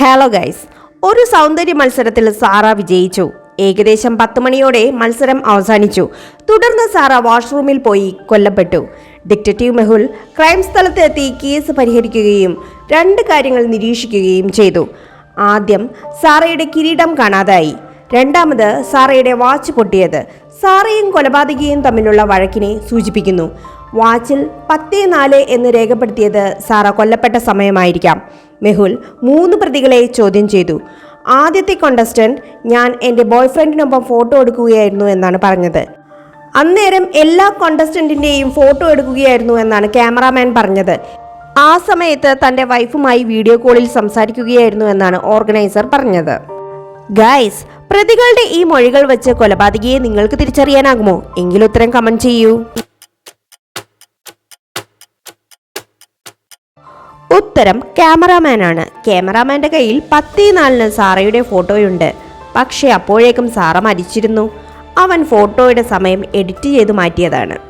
Hello guys ഒരു സൗന്ദര്യ മത്സരത്തിൽ സാറ വിജയിച്ചു. ഏകദേശം പത്ത് മണിയോടെ മത്സരം അവസാനിച്ചു. തുടർന്ന് സാറ വാഷ്റൂമിൽ പോയി കൊല്ലപ്പെട്ടു. ഡിറ്റക്റ്റീവ് മെഹുൽ ക്രൈം സ്ഥലത്തെത്തി കേസ് പരിഹരിക്കുകയും രണ്ട് കാര്യങ്ങൾ നിരീക്ഷിക്കുകയും ചെയ്തു. ആദ്യം സാറയുടെ കിരീടം കാണാതായി. രണ്ടാമത് സാറയുടെ വാച്ച് പൊട്ടിയത്. സാറയും കൊലപാതകയും തമ്മിലുള്ള വഴക്കിനെ സൂചിപ്പിക്കുന്നു. വാച്ചിൽ പത്തേ നാല് എന്ന് രേഖപ്പെടുത്തിയത് സാറ കൊല്ലപ്പെട്ട സമയമായിരിക്കാം. മെഹുൽ മൂന്ന് പ്രതികളെ ചോദ്യം ചെയ്തു. ആദ്യത്തെ കോണ്ടസ്റ്റന്റ് ഞാൻ എന്റെ ബോയ്ഫ്രണ്ടിനൊപ്പം ഫോട്ടോ എടുക്കുകയായിരുന്നു എന്നാണ് പറഞ്ഞത്. അന്നേരം എല്ലാ കോണ്ടസ്റ്റന്റിന്റെയും ഫോട്ടോ എടുക്കുകയായിരുന്നു എന്നാണ് ക്യാമറാമാൻ പറഞ്ഞത്. ആ സമയത്ത് തന്റെ വൈഫുമായി വീഡിയോ കോളിൽ സംസാരിക്കുകയായിരുന്നു എന്നാണ് ഓർഗനൈസർ പറഞ്ഞത്. ഗൈസ് പ്രതികളുടെ ഈ മൊഴികൾ വെച്ച് കൊലപാതകിയെ നിങ്ങൾക്ക് തിരിച്ചറിയാനാകുമോ? എങ്കിൽ ഉത്തരം കമന്റ് ചെയ്യൂ. ഉത്തരം ക്യാമറാമാനാണ്. ക്യാമറാമാന്റെ കയ്യിൽ പത്തേ നാലിന് സാറയുടെ ഫോട്ടോയുണ്ട്. പക്ഷേ അപ്പോഴേക്കും സാറ മരിച്ചിരുന്നു. അവൻ ഫോട്ടോയുടെ സമയം എഡിറ്റ് ചെയ്ത് മാറ്റിയതാണ്.